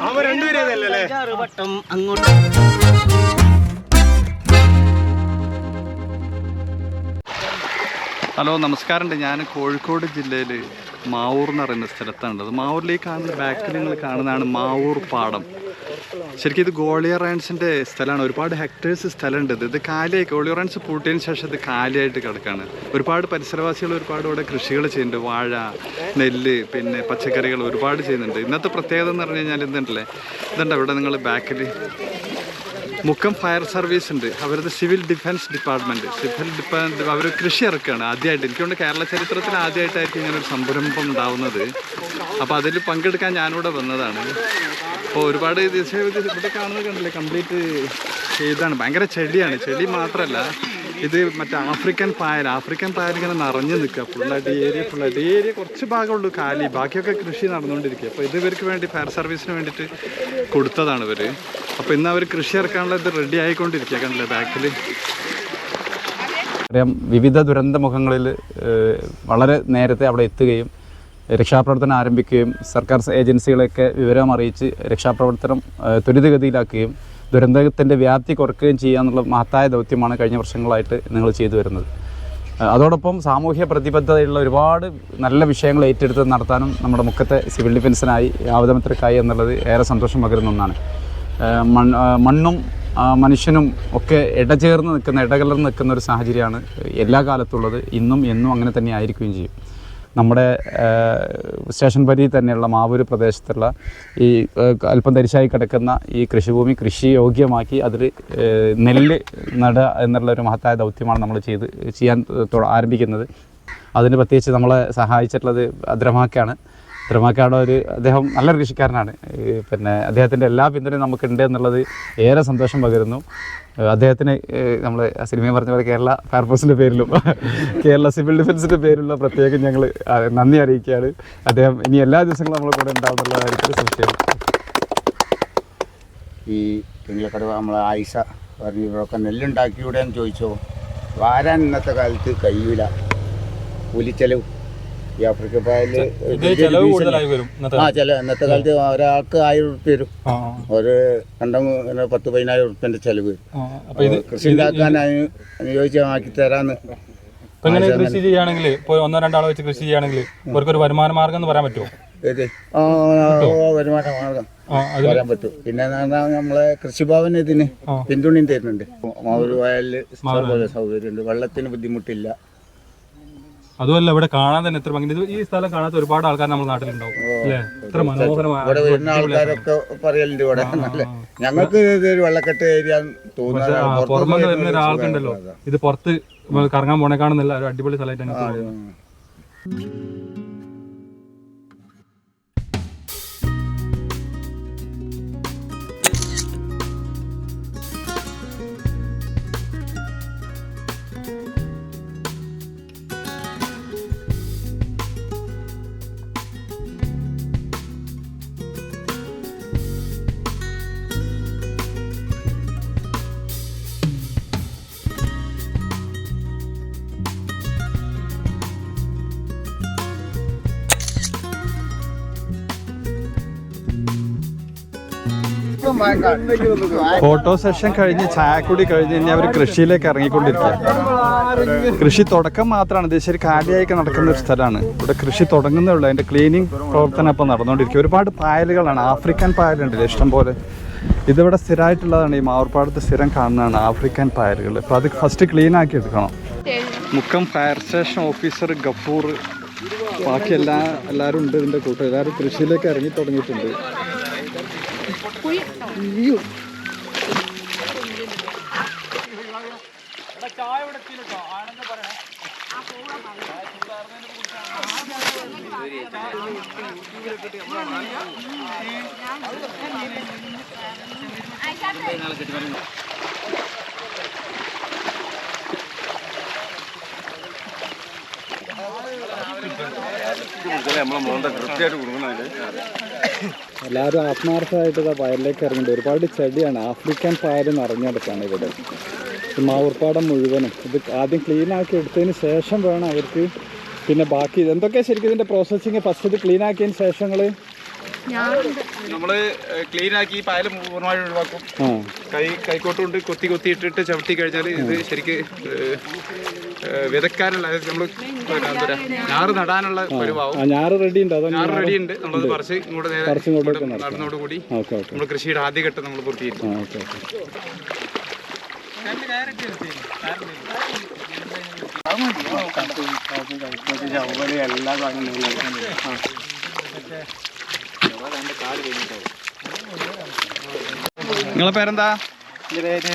അവൻ രണ്ടുപേരല്ലേ വട്ടം അങ്ങോട്ട്. ഹലോ നമസ്കാരമുണ്ട്. ഞാൻ കോഴിക്കോട് ജില്ലയിൽ മാവൂർ എന്ന് പറയുന്ന സ്ഥലത്താണുള്ളത്. മാവൂരിലേക്ക് കാണുന്ന ബാക്കിൽ നിങ്ങൾ കാണുന്നതാണ് മാവൂർ പാടം. ശരിക്കും ഇത് ഗോളിയറൈൻസിന്റെ സ്ഥലമാണ്. ഒരുപാട് ഹെക്ടേഴ്സ് സ്ഥലമുണ്ട് ഇത്. ഇത് കാലിയായി ഗോളിയറൈൻസ് പൂട്ടിയതിന് ശേഷം ഇത് കാലിയായിട്ട് കിടക്കുകയാണ് ഒരുപാട് പരിസരവാസികൾ ഒരുപാട് ഇവിടെ കൃഷികൾ ചെയ്യുന്നുണ്ട്. വാഴ നെല്ല് പിന്നെ പച്ചക്കറികൾ ഒരുപാട് ചെയ്യുന്നുണ്ട്. ഇന്നത്തെ പ്രത്യേകത എന്ന് പറഞ്ഞു കഴിഞ്ഞാൽ എന്തുണ്ടല്ലേ ഇതുണ്ട്? ഇവിടെ നിങ്ങൾ ബാക്കിൽ മുക്കം ഫയർ സർവീസ് ഉണ്ട്. അവരത് civil defence department. Civil department അവർ കൃഷി ഇറക്കുകയാണ് ആദ്യമായിട്ട് എനിക്കൊണ്ട് കേരള ചരിത്രത്തിൽ ആദ്യമായിട്ടായിരിക്കും ഇങ്ങനെ ഒരു സംരംഭം ഉണ്ടാവുന്നത്. അപ്പോൾ അതിൽ പങ്കെടുക്കാൻ ഞാനിവിടെ വന്നതാണ്. അപ്പോൾ ഒരുപാട് ഇവിടെ കാണുന്നത് കണ്ടില്ലേ? കംപ്ലീറ്റ് ഇതാണ് ഭയങ്കര ചെടിയാണ്. ചെടി മാത്രമല്ല ഇത് മറ്റേ ആഫ്രിക്കൻ പായൽ ആഫ്രിക്കൻ പായൽ ഇങ്ങനെ നിറഞ്ഞു നിൽക്കുക. ഫുള്ളായിട്ട് ഏരിയ ഫുള്ളായിട്ട് ഏരിയ കുറച്ച് ഭാഗമുള്ളൂ കാലി ബാക്കിയൊക്കെ കൃഷി നടന്നുകൊണ്ടിരിക്കുക. അപ്പോൾ ഇത് ഇവർക്ക് വേണ്ടി ഫയർ സർവീസിന് വേണ്ടിയിട്ട് കൊടുത്തതാണ് ഇവർ അപ്പോൾ ഇന്ന് അവർ കൃഷി ഇറക്കാനുള്ള ഇത് റെഡി ആയിക്കൊണ്ടിരിക്കുക കണ്ടില്ലേ ബാക്കിൽ അറിയാം വിവിധ ദുരന്ത മുഖങ്ങളിൽ വളരെ നേരത്തെ അവിടെ എത്തുകയും രക്ഷാപ്രവർത്തനം ആരംഭിക്കുകയും സർക്കാർ ഏജൻസികളെയൊക്കെ വിവരം അറിയിച്ച് രക്ഷാപ്രവർത്തനം ത്വരിതഗതിയിലാക്കുകയും ദുരന്തത്തിന്റെ വ്യാപ്തി കുറയ്ക്കുകയും ചെയ്യുക എന്നുള്ള മഹത്തായ ദൗത്യമാണ് കഴിഞ്ഞ വർഷങ്ങളായിട്ട് നിങ്ങൾ ചെയ്തു വരുന്നത്. അതോടൊപ്പം സാമൂഹ്യ പ്രതിബദ്ധതയുള്ള ഒരുപാട് നല്ല വിഷയങ്ങൾ ഏറ്റെടുത്ത് നടത്താനും നമ്മുടെ മുഖത്തെ സിവിൽ ഡിഫൻസിനായി ആവതമത്രക്കായി എന്നുള്ളത് ഏറെ സന്തോഷം പകരുന്ന ഒന്നാണ്. മണ്ണും മനുഷ്യനും ഒക്കെ ഇടചേർന്ന് നിൽക്കുന്ന ഇടകലർന്ന് നിൽക്കുന്ന ഒരു സാഹചര്യമാണ് എല്ലാ കാലത്തുള്ളത്. ഇന്നും എന്നും അങ്ങനെ തന്നെ ആയിരിക്കുകയും ചെയ്യും. നമ്മുടെ സ്റ്റേഷൻ പരിധി തന്നെയുള്ള മാവൂര് പ്രദേശത്തുള്ള ഈ അല്പം തരിശായി കിടക്കുന്ന ഈ കൃഷിഭൂമി കൃഷി യോഗ്യമാക്കി അതിൽ നെല്ല് നട എന്നുള്ള ഒരു മഹത്തായ ദൗത്യമാണ് നമ്മൾ ചെയ്ത് ചെയ്യാൻ ആരംഭിക്കുന്നത്. അതിന് പ്രത്യേകിച്ച് നമ്മളെ സഹായിച്ചിട്ടുള്ളത് അദ്രമാക്കാണ് തിരുമാക്കാട് ഒരു അദ്ദേഹം നല്ലൊരു കൃഷിക്കാരനാണ്. പിന്നെ അദ്ദേഹത്തിന്റെ എല്ലാ പിന്തുണയും നമുക്കുണ്ട് എന്നുള്ളത് ഏറെ സന്തോഷം പകരുന്നു. അദ്ദേഹത്തിന് നമ്മൾ സിനിമയിൽ പറഞ്ഞ പോലെ കേരള ഫയർഫോഴ്സിന്റെ പേരിലും കേരള സിവിൽ ഡിഫൻസിന്റെ പേരിലുള്ള പ്രത്യേകം ഞങ്ങൾ നന്ദി അറിയിക്കുകയാണ്. അദ്ദേഹം ഇനി എല്ലാ ദിവസങ്ങളും നമ്മളെ കൂടെ ഉണ്ടാവുന്നുള്ള കാര്യത്തിൽ സംശയം ഈ തിങ്കളക്കടവ് നമ്മൾ ആയിഷ പറഞ്ഞു ഇവരൊക്കെ നെല്ലുണ്ടാക്കിയൂടെ എന്ന് ചോദിച്ചോ വാരാൻ ഇന്നത്തെ കാലത്ത് കഴിയൂല. കൂലിച്ചെലവ് ഈ ആഫ്രിക്ക പായൽ ആ ചില ഇന്നത്തെ കാലത്ത് ഒരാൾക്ക് ആയിരം ഉറുപ്പ്യ വരും. ഒരു രണ്ടും പത്ത് പതിനായിരം ഉറുപ്പ്യന്റെ ചെലവ്. വരും കൃഷി ഉണ്ടാക്കാൻ അനുയോജ്യമാക്കി തരാന്ന്. ഇപ്പൊ ഇങ്ങനെ കൃഷി ചെയ്യുകയാണെങ്കിൽ ഇപ്പോൾ ഒന്നോ രണ്ടാളോ വെച്ച് കൃഷി ചെയ്യുകയാണെങ്കിൽ ഇവർക്ക് ഒരു വരുമാന മാർഗം എന്ന് പറയാൻ പറ്റുമോ വരുമാന മാർഗം പറയാൻ പറ്റും. പിന്നെ നമ്മളെ കൃഷിഭവൻ ഇതിന് പിന്തുണയും തരുന്നുണ്ട്. മാവൂർ വയലിൽ സൗകര്യമുണ്ട്. വെള്ളത്തിന് ബുദ്ധിമുട്ടില്ല. അതുമല്ല ഇവിടെ കാണാൻ തന്നെ എത്ര ഭംഗി ഈ സ്ഥലം കാണാത്ത ഒരുപാട് ആൾക്കാർ നമ്മുടെ നാട്ടിലുണ്ടാവും അല്ലേ? ഇത്ര മനോഹരമായ ഇവിടെ വരുന്ന ആൾക്കാരൊക്കെ പറയലുണ്ട് ഇവിടെ. ഞങ്ങൾക്ക് ഇത് ഒരു വെള്ളക്കെട്ട് ഏരിയ പുറമെ വരുന്ന വരുന്ന ഒരാൾക്കുണ്ടല്ലോ ഇത് പുറത്ത് കറങ്ങാൻ പോണേക്കാണെന്നല്ല ഒരു അടിപൊളി സ്ഥലമായിട്ട് ഞങ്ങൾക്ക് ഫോട്ടോ സെഷൻ കഴിഞ്ഞ് ചായക്കുടി കഴിഞ്ഞ് കഴിഞ്ഞാൽ അവർ കൃഷിയിലേക്ക് ഇറങ്ങിക്കൊണ്ടിരിക്കുക. കൃഷി തുടക്കം മാത്രമാണ്. ഇത് ശരി കാലിയായി നടക്കുന്ന ഒരു സ്ഥലമാണ്. ഇവിടെ കൃഷി തുടങ്ങുന്നേ ഉള്ളൂ. അതിന്റെ ക്ലീനിങ് പ്രവർത്തനം ഇപ്പോൾ നടന്നുകൊണ്ടിരിക്കുക. ഒരുപാട് പായലുകളാണ്. ആഫ്രിക്കൻ പായലുണ്ടല്ലോ ഇഷ്ടം പോലെ. ഇതിവിടെ സ്ഥിരമായിട്ടുള്ളതാണ് ഈ മാവർപ്പാടത്ത് സ്ഥിരം കാണുന്നതാണ് ആഫ്രിക്കൻ പായലുകൾ. അപ്പോൾ അത് ഫസ്റ്റ് ക്ലീൻ ആക്കി എടുക്കണം. Mukkam fire station officer Gafoor. ബാക്കി എല്ലാ എല്ലാവരും ഉണ്ട് ഇതിന്റെ കൂട്ടം എല്ലാവരും കൃഷിയിലേക്ക് ഇറങ്ങി തുടങ്ങിയിട്ടുണ്ട്. നമ്മളെ മോണ്ട കൃത്യമായിട്ട് കൊടുക്കണല്ലേ എല്ലാവരും ആത്മാർത്ഥമായിട്ട് വയലിലേക്ക് ഇറങ്ങിയിട്ട് ഒരുപാട് ചെടിയാണ്. ആഫ്രിക്കൻ പയർ നിറഞ്ഞെടുക്കാണ് ഇവിടെ. മാവൂർപ്പാടം മുഴുവനും. ഇത് ആദ്യം ക്ലീൻ ആക്കി എടുത്തതിന് ശേഷം വേണം അവർക്ക് പിന്നെ ബാക്കി എന്തൊക്കെയാണ് ശരിക്കും ഇതിന്റെ പ്രോസസ്സിങ് ഫസ്റ്റ് ഇത് ക്ലീൻ ആക്കിയതിന് ശേഷങ്ങൾ നമ്മൾ ക്ലീൻ ആക്കി ഈ പായൽ പൂർണമായി ഒഴിവാക്കും. കൈ കൈക്കോട്ട് കൊണ്ട് കൊത്തി കൊത്തി ഇട്ടിട്ട് ചവിട്ടി കഴിഞ്ഞാൽ ഇത് ശരിക്ക് വിതക്കാനുള്ള നമ്മൾ ഞാറ് നടാനുള്ള പരിവാവും. ആ ഞാറ് റെഡി ഉണ്ട് ഞാറ് റെഡി ഉണ്ട് നമ്മളത് പറിച്ച് ഇങ്ങോട്ട് നേരെ ഓക്കെ നമ്മൾ കൃഷിയുടെ ആദ്യഘട്ടം നമ്മൾ ഓക്കെ. നിങ്ങളെ പേരെന്താ?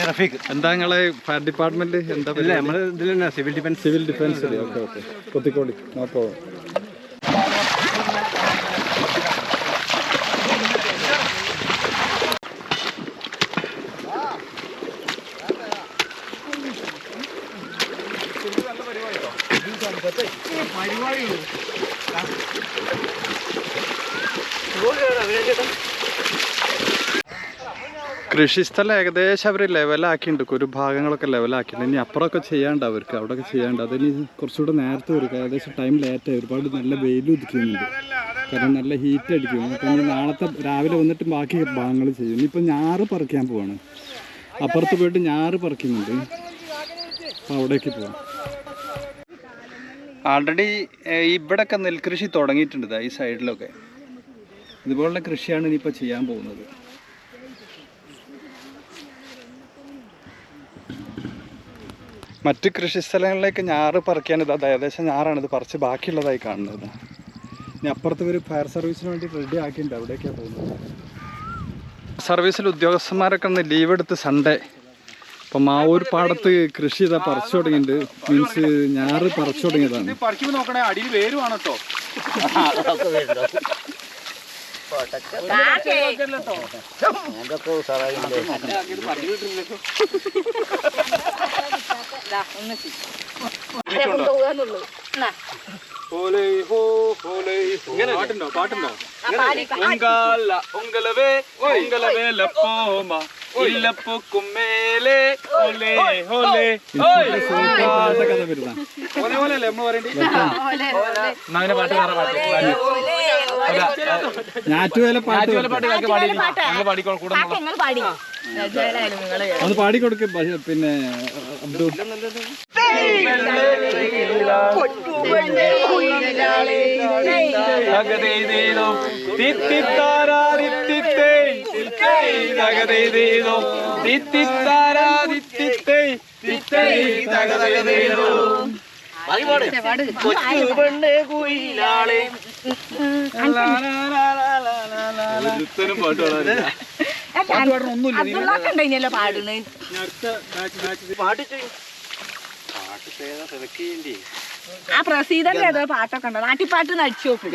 റഫീഖ് എന്താ നിങ്ങളെ ഫയർ ഡിപ്പാർട്ട്മെന്റ് എന്താ നമ്മൾ ഇതിൽ civil defence civil defence okay okay. കൊത്തിക്കോളി. നോ കൃഷിസ്ഥലം ഏകദേശം അവർ ലെവലാക്കിയിട്ടുണ്ട് ഒരു ഭാഗങ്ങളൊക്കെ ലെവലാക്കിയിട്ടുണ്ട് ഇനി അപ്പുറമൊക്കെ ചെയ്യാണ്ട് അവർക്ക്. അവിടെയൊക്കെ ചെയ്യാണ്ട് അതിന് കുറച്ചുകൂടെ നേരത്തെ വരും ഏകദേശം ടൈം ലേറ്റായി ഒരുപാട് നല്ല വെയിൽ ഉദിക്കുന്നുണ്ട് കാരണം നല്ല ഹീറ്റ് അടിക്കും. അപ്പം ഇനി നാളത്തെ രാവിലെ വന്നിട്ട് ബാക്കി ഭാഗങ്ങൾ ചെയ്യും. ഇനിയിപ്പോൾ ഞാറ് പറിക്കാൻ പോവാണ്. അപ്പുറത്ത് പോയിട്ട് ഞാറ് പറിക്കുന്നുണ്ട്. അപ്പോൾ അവിടേക്ക് പോവാം. ആൾറെഡി ഇവിടെയൊക്കെ നെൽകൃഷി തുടങ്ങിയിട്ടുണ്ട് ഈ സൈഡിലൊക്കെ ഇതുപോലുള്ള കൃഷിയാണ് ഇനിയിപ്പോൾ ചെയ്യാൻ പോകുന്നത്. മറ്റ് കൃഷിസ്ഥലങ്ങളിലേക്ക് ഞാറ് പറിക്കാനിത് അത് ഏകദേശം ഞാറാണിത് ഇത് പറിച്ച് ബാക്കിയുള്ളതായി കാണുന്നത്. ഇനി അപ്പുറത്ത് ഒരു ഫയർ സർവീസിന് വേണ്ടി റെഡി ആക്കിയിട്ടുണ്ട്. അവിടേക്കാണ് പോകുന്നത്. സർവീസിൽ ഉദ്യോഗസ്ഥന്മാരൊക്കെ ഒന്ന് ലീവ് എടുത്ത് സൺഡേ അപ്പം മാവൂർ പാടത്ത് കൃഷി ഇതാ പറിച്ചു തുടങ്ങിയിട്ടുണ്ട്. മീൻസ് ഞാറ് പറിച്ചു തുടങ്ങിയതാണ്. പറിക്കുമ്പോൾ നോക്കണേ അടിയിൽ വേരുവാണ് കേട്ടോ അതൊക്കെ പാട്ടുണ്ടോ? പാട്ടുണ്ടോ? ഉങ്കാല ലപ്പോമ ഇല്ലപ്പൊക്കും മേലെ. ഓലേ ഓലേ കഥ വരുന്ന ഓലെ ഓലെ അല്ലേ നമ്മൾ പറയണ്ടേ പാട്ട് വേറെ പാട്ട്. ഒന്ന് പാടിക്കൊടുക്ക് പിന്നെ അബ്ദുൾ പെണ്ണേ തിത്തിത്താരാദിത്തിത്തേ അബ്ദുള്ളാക്കുണ്ടല്ലോ പാടുന്നത് ആ പ്രസീതന്റെ ഏതോ പാട്ടൊക്കെ ഉണ്ടോ? നാട്ടിപ്പാട്ട് നടിച്ചു നോക്കും.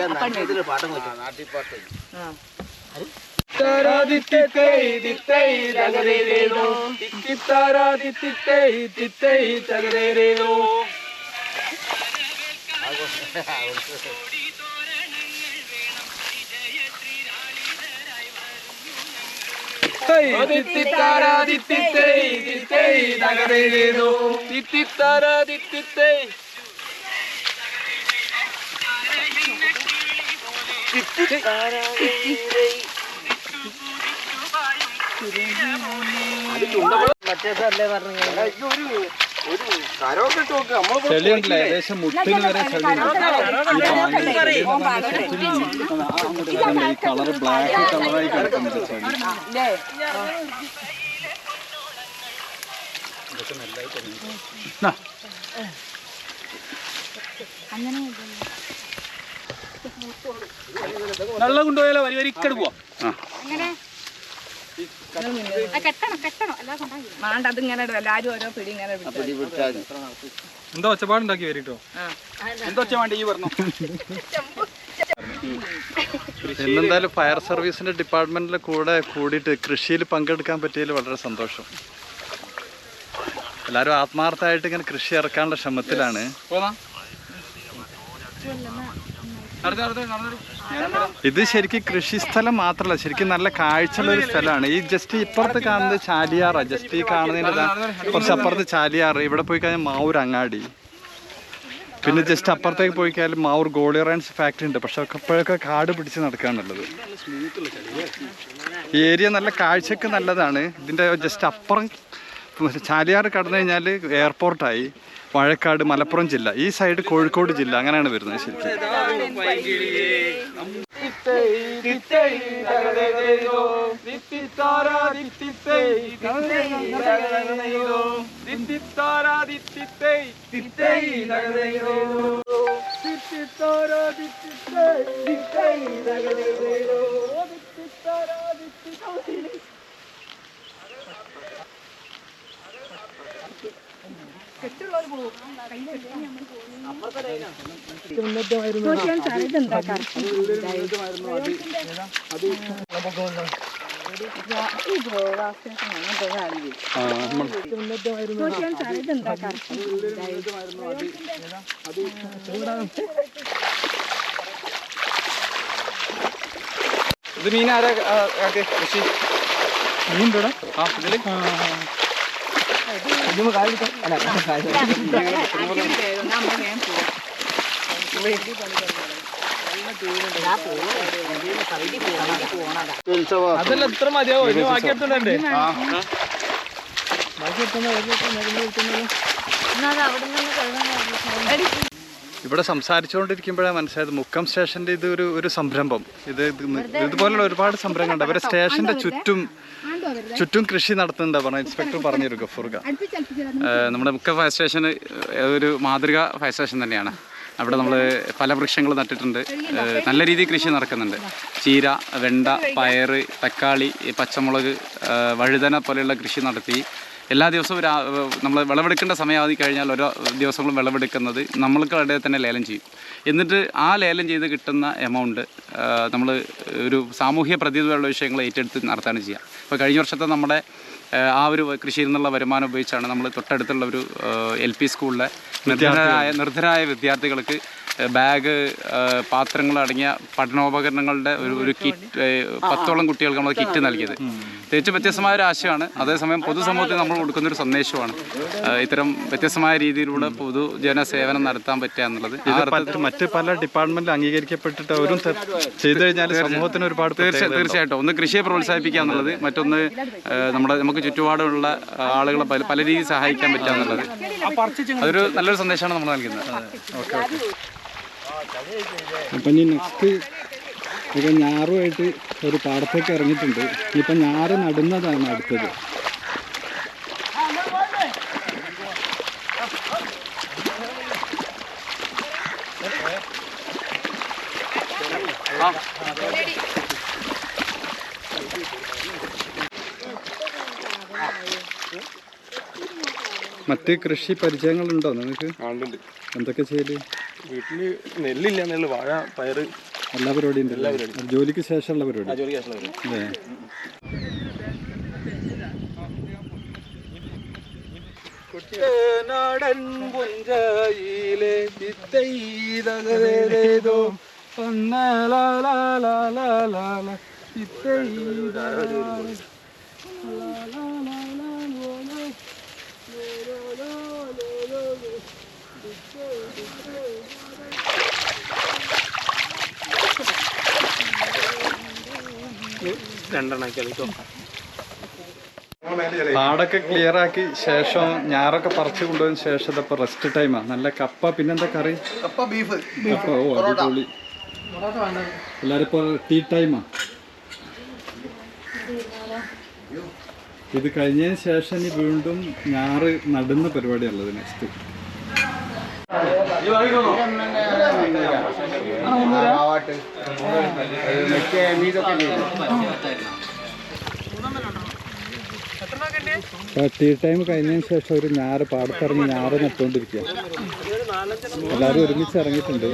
ഉണ്ട്. താരാദിത്തിത്തേ തിത്തേ തകതേതേതോ തിത്തിത്താരാദിത്തിത്തേ തിത്തേ തകതേതേതോ തിത്തിത്താരാദിത്തിത്തേ തിത്തേ തകതേതേതോ തിത്തിത്താരാദിത്തിത്തേ ചെളിയുണ്ടല്ലേ ഏകദേശം മുട്ടിന് വരെ കളർ ബ്ലാക്ക് കളറായി ചെളി? വെള്ളം കൊണ്ടുപോയാലോ വരി വരിക്കട് പോവാ. മാണ്ട അത് ഇങ്ങനെ ഇടും. എല്ലാരും ഓരോ പിടി ഇങ്ങനെ എന്താ ഒച്ചപ്പാടുണ്ടാക്കി വരിട്ടോ? എന്താ ഒച്ച വേണ്ടി ഈ പറഞ്ഞു? ഇന്നെന്തായാലും ഫയർ സർവീസിന്റെ ഡിപ്പാർട്ട്മെന്റിൽ കൂടെ കൂടിയിട്ട് കൃഷിയിൽ പങ്കെടുക്കാൻ പറ്റിയതിൽ വളരെ സന്തോഷം. എല്ലാവരും ആത്മാർത്ഥമായിട്ട് ഇങ്ങനെ കൃഷി ഇറക്കാനുള്ള ശ്രമത്തിലാണ്. പോന്നാ? ഇത് ശരിക്കും കൃഷിസ്ഥലം മാത്രമല്ല ശരിക്കും നല്ല കാഴ്ചയുള്ള ഒരു സ്ഥലമാണ്. ഈ ജസ്റ്റ് ഇപ്പുറത്ത് കാണുന്നത് ചാലിയാറാ. ജസ്റ്റ് ഈ കാണുന്നതിന്റെ കുറച്ച് അപ്പുറത്ത് ചാലിയാറ് ഇവിടെ പോയി കഴിഞ്ഞാൽ മാവൂർ അങ്ങാടി. പിന്നെ ജസ്റ്റ് അപ്പുറത്തേക്ക് പോയി കഴിഞ്ഞാൽ മാവൂർ ഗോളിയറൻസ് ഫാക്ടറി ഉണ്ട്. പക്ഷെ ഒക്കെ ഇപ്പോഴൊക്കെ കാട് പിടിച്ച് നടക്കാന്നുള്ളത് ഈ ഏരിയ നല്ല കാഴ്ചക്ക് നല്ലതാണ്. ഇതിന്റെ ജസ്റ്റ് അപ്പുറം ചാലിയാർ കടന്നു കഴിഞ്ഞാൽ എയർപോർട്ടായി വാഴക്കാട് മലപ്പുറം ജില്ല ഈ സൈഡ് കോഴിക്കോട് ജില്ല അങ്ങനെയാണ് വരുന്നത് ശരിക്കും ആ, നമ്മൾ- ഇത് മീൻ ആരാ ആ, ആക്ക് മീൻ ആ ഇതിൽ അതല്ല എത്ര മതിയാവോ ഇനി ബാക്കി എടുത്തോണ്ടേ ഇവിടെ സംസാരിച്ചുകൊണ്ടിരിക്കുമ്പോഴാണ് മനസ്സിലായത്. മുക്കം സ്റ്റേഷന്റെ ഇത് ഒരു ഒരു സംരംഭം. ഇത് ഇതുപോലുള്ള ഒരുപാട് സംരംഭങ്ങളുണ്ട്. അവരെ സ്റ്റേഷന്റെ ചുറ്റും ചുറ്റും കൃഷി നടത്തുന്നുണ്ട് പറഞ്ഞ ഇൻസ്പെക്ടർ പറഞ്ഞൊരു ഗഫൂർഗ നമ്മുടെ മുക്ക ഫയർ സ്റ്റേഷൻ ഒരു മാതൃക ഫയർ സ്റ്റേഷൻ തന്നെയാണ്. അവിടെ നമ്മൾ പല വൃക്ഷങ്ങൾ നട്ടിട്ടുണ്ട്. നല്ല രീതിയിൽ കൃഷി നടക്കുന്നുണ്ട്. ചീര വെണ്ട പയർ തക്കാളി പച്ചമുളക് വഴുതന പോലെയുള്ള കൃഷി നടത്തി. എല്ലാ ദിവസവും നമ്മൾ വിളവെടുക്കേണ്ട സമയമാതി കഴിഞ്ഞാൽ ഓരോ ദിവസങ്ങളും വിളവെടുക്കുന്നത് നമ്മൾക്കിടെ തന്നെ ലേലം ചെയ്യും. എന്നിട്ട് ആ ലേലം ചെയ്ത് കിട്ടുന്ന എമൗണ്ട് നമ്മൾ ഒരു സാമൂഹ്യ പ്രതിനിധിയുള്ള വിഷയങ്ങൾ ഏറ്റെടുത്ത് നടത്താണ് ചെയ്യുക ഇപ്പോൾ കഴിഞ്ഞ വർഷത്തെ നമ്മുടെ ആ ഒരു കൃഷിയിൽ നിന്നുള്ള വരുമാനം ഉപയോഗിച്ചാണ് നമ്മൾ തൊട്ടടുത്തുള്ള ഒരു എൽ പി സ്കൂളിലെ നിർധനരായ നിർധരായ വിദ്യാർത്ഥികൾക്ക് ബാഗ് പാത്രങ്ങൾ അടങ്ങിയ പഠനോപകരണങ്ങളുടെ ഒരു ഒരു കിറ്റ് പത്തോളം കുട്ടികൾക്ക് നമ്മൾ കിറ്റ് നൽകിയത്. തികച്ചും വ്യത്യസ്തമായ ഒരു ആശയമാണ്. അതേസമയം പൊതുസമൂഹത്തിൽ നമ്മൾ കൊടുക്കുന്ന ഒരു സന്ദേശമാണ് ഇത്തരം വ്യത്യസ്തമായ രീതിയിലൂടെ പൊതുജന സേവനം നടത്താൻ പറ്റുക എന്നുള്ളത്. മറ്റ് പല ഡിപ്പാർട്ട്മെന്റിൽ അംഗീകരിക്കപ്പെട്ടിട്ട് ചെയ്തു കഴിഞ്ഞാൽ സമൂഹത്തിന് ഒരുപാട് തീർച്ച തീർച്ചയായിട്ടും. ഒന്ന് കൃഷിയെ പ്രോത്സാഹിപ്പിക്കുക എന്നുള്ളത് മറ്റൊന്ന് നമ്മുടെ നമുക്ക് ചുറ്റുപാടുള്ള ആളുകളെ പല പല രീതിയിൽ സഹായിക്കാൻ പറ്റുക എന്നുള്ളത്. അതൊരു നല്ലൊരു സന്ദേശമാണ് നമ്മൾ നൽകുന്നത്. അപ്പം ഇനി നെക്സ്റ്റ് ഇപ്പം ഞാറുമായിട്ട് ഒരു പാടത്തേക്ക് ഇറങ്ങിയിട്ടുണ്ട്. ഇപ്പം ഞാറ് നടുന്നതാണ് അടുത്തത്. മറ്റ് കൃഷി പരിചയങ്ങളുണ്ടോ നിങ്ങൾക്ക്? എന്തൊക്കെ ചെയ്യൽ? വീട്ടിൽ നെല്ലില്ല നെല്ല് വാഴ പയറ് എല്ലാ പരിപാടിയും ഉണ്ട് ജോലിക്ക് ശേഷമുള്ള പരിപാടി. അല്ലേ നാടൻ പുഞ്ചയിലെ ചിത്തൈതോ രണ്ടെണ്ണാക്കിയാലോ പാടൊക്കെ ക്ലിയർ ആക്കി ശേഷം ഞാറൊക്കെ പറിച്ചു കൊണ്ടുപോയതിന് ശേഷം ഇതപ്പോ റെസ്റ്റ് ടൈമാ നല്ല കപ്പ പിന്നെന്താ കറി? കപ്പ ബീഫ് കപ്പ. ഓ അടിപൊളി. എല്ലാരും ഇപ്പൊ ടീ ടൈമാ ഇത് കഴിഞ്ഞതിന് ശേഷം ഇനി വീണ്ടും ഞാറ് നടുന്ന പരിപാടിയുള്ളത് നെക്സ്റ്റ് ആവാട്ട് മറ്റേ മീതൊക്കെ ടീ ടൈം കഴിഞ്ഞതിന് ശേഷം ഒരു ഞാറ് പാടത്തിറങ്ങി ഞാറ് നട്ടുകൊണ്ടിരിക്കുക. എല്ലാവരും ഒരുമിച്ച് ഇറങ്ങിയിട്ടുണ്ട്.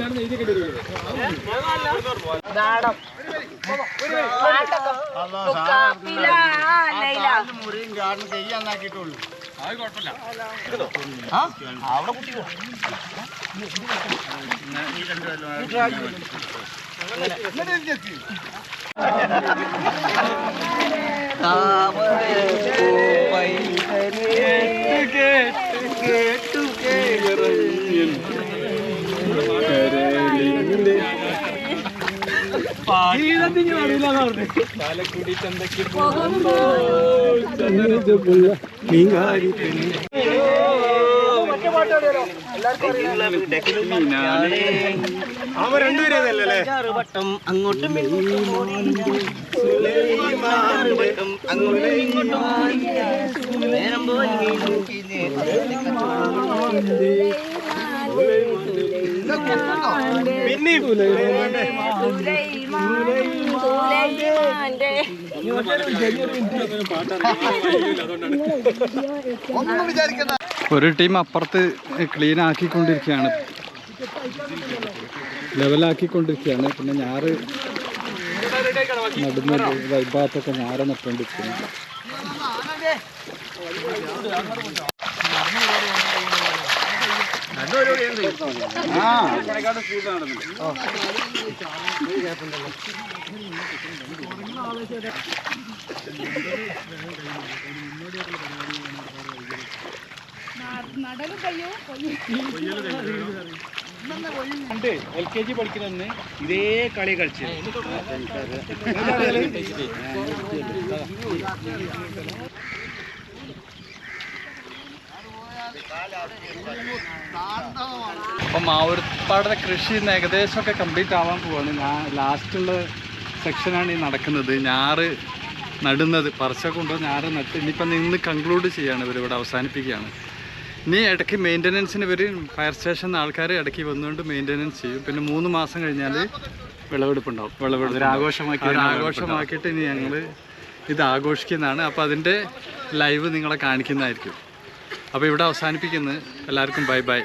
കാപ്പില ലൈല മുറിയും ചാടും ചെയ്യാന്നാക്കിയിട്ടുള്ളൂ വട്ടം അങ്ങോട്ടും അങ്ങോട്ടും ഇങ്ങോട്ടും നേരം പോയി ഒരു ടീം അപ്പുറത്ത് ക്ലീൻ ആക്കിക്കൊണ്ടിരിക്കുകയാണ്. ലെവലാക്കിക്കൊണ്ടിരിക്കുകയാണ് പിന്നെ ഞാറ് നടുന്ന വൈഭാഗത്തൊക്കെ ഞാറ് നട്ടുകൊണ്ടിരിക്കുകയാണ് എൽ കെ ജി പഠിക്കുന്ന ഇതേ കളി കളിച്ചു അപ്പം മാവൂർപ്പാടത്തെ കൃഷി ഇന്ന് ഏകദേശമൊക്കെ കംപ്ലീറ്റ് ആവാൻ പോവാണ്. ഞാൻ ലാസ്റ്റുള്ള സെക്ഷനാണ് ഈ നടക്കുന്നത്. ഞാറ് നടുന്നത്. പറിച്ചൊക്കെ കൊണ്ടുപോയി ഞാറ് നട്ട് ഇനിയിപ്പം ഇന്ന് കൺക്ലൂഡ് ചെയ്യാണ് ഇവരിവിടെ ഇവിടെ അവസാനിപ്പിക്കുകയാണ്. ഇനി ഇടയ്ക്ക് മെയിന്റനൻസിന് ഇവർ ഫയർ സ്റ്റേഷൻ ആൾക്കാർ ഇടയ്ക്ക് വന്നുകൊണ്ട് മെയിന്റനൻസ് ചെയ്യും. പിന്നെ മൂന്ന് മാസം കഴിഞ്ഞാൽ വിളവെടുപ്പ് ഉണ്ടാവും വിളവെടുപ്പ് ആഘോഷമാക്കി ആഘോഷമാക്കിയിട്ട് ഇനി ഞങ്ങൾ ഇത് ആഘോഷിക്കുന്നതാണ്. അപ്പോൾ അതിന്റെ ലൈവ് നിങ്ങളെ കാണിക്കുന്നതായിരിക്കും. അപ്പോൾ ഇവിടെ അവസാനിപ്പിക്കുന്നത് എല്ലാവർക്കും ബൈ ബൈ